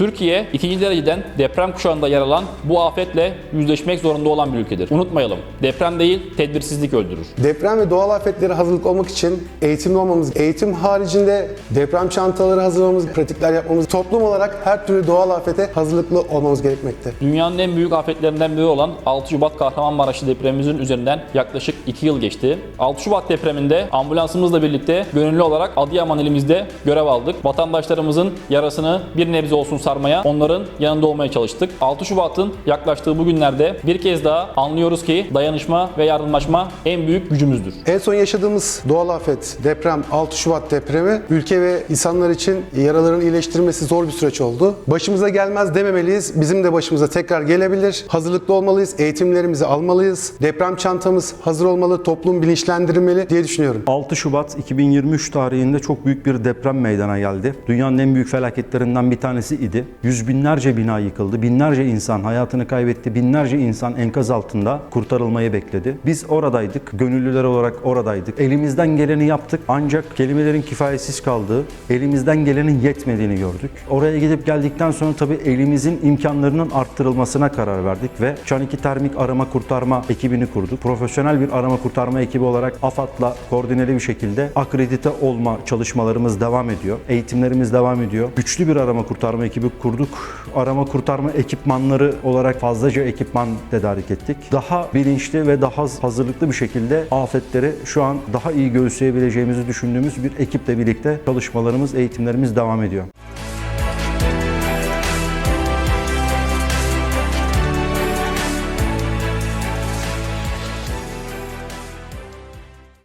Türkiye ikinci dereceden deprem kuşağında yer alan bu afetle yüzleşmek zorunda olan bir ülkedir. Unutmayalım, deprem değil, tedbirsizlik öldürür. Deprem ve doğal afetlere hazırlık olmak için eğitimli olmamız, eğitim haricinde deprem çantaları hazırlamamız, pratikler yapmamız, toplum olarak her türlü doğal afete hazırlıklı olmamız gerekmekte. Dünyanın en büyük afetlerinden biri olan 6 Şubat Kahramanmaraş depremimizin üzerinden yaklaşık 2 yıl geçti. 6 Şubat depreminde ambulansımızla birlikte gönüllü olarak Adıyaman ilimizde görev aldık. Vatandaşlarımızın yarasını bir nebze olsun sarmaya, onların yanında olmaya çalıştık. 6 Şubat'ın yaklaştığı bu günlerde bir kez daha anlıyoruz ki dayanışma ve yardımlaşma en büyük gücümüzdür. En son yaşadığımız doğal afet, deprem, 6 Şubat depremi ülke ve insanlar için yaraların iyileştirmesi zor bir süreç oldu. Başımıza gelmez dememeliyiz. Bizim de başımıza tekrar gelebilir. Hazırlıklı olmalıyız, eğitimlerimizi almalıyız. Deprem çantamız hazır olmalı, toplum bilinçlendirilmeli diye düşünüyorum. 6 Şubat 2023 tarihinde çok büyük bir deprem meydana geldi. Dünyanın en büyük felaketlerinden bir tanesi idi. Yüz binlerce bina yıkıldı, binlerce insan hayatını kaybetti, binlerce insan enkaz altında kurtarılmayı bekledi. Biz oradaydık, gönüllüler olarak oradaydık. Elimizden geleni yaptık ancak kelimelerin kifayetsiz kaldığı, elimizden gelenin yetmediğini gördük. Oraya gidip geldikten sonra tabii elimizin imkanlarının arttırılmasına karar verdik ve Çaniki Termik Arama Kurtarma ekibini kurduk. Profesyonel bir arama kurtarma ekibi olarak AFAD'la koordineli bir şekilde akredite olma çalışmalarımız devam ediyor. Eğitimlerimiz devam ediyor. Güçlü bir arama kurtarma ekibi kurduk. Arama kurtarma ekipmanları olarak fazlaca ekipman tedarik ettik. Daha bilinçli ve daha hazırlıklı bir şekilde afetleri şu an daha iyi göğüsleyebileceğimizi düşündüğümüz bir ekiple birlikte çalışmalarımız, eğitimlerimiz devam ediyor.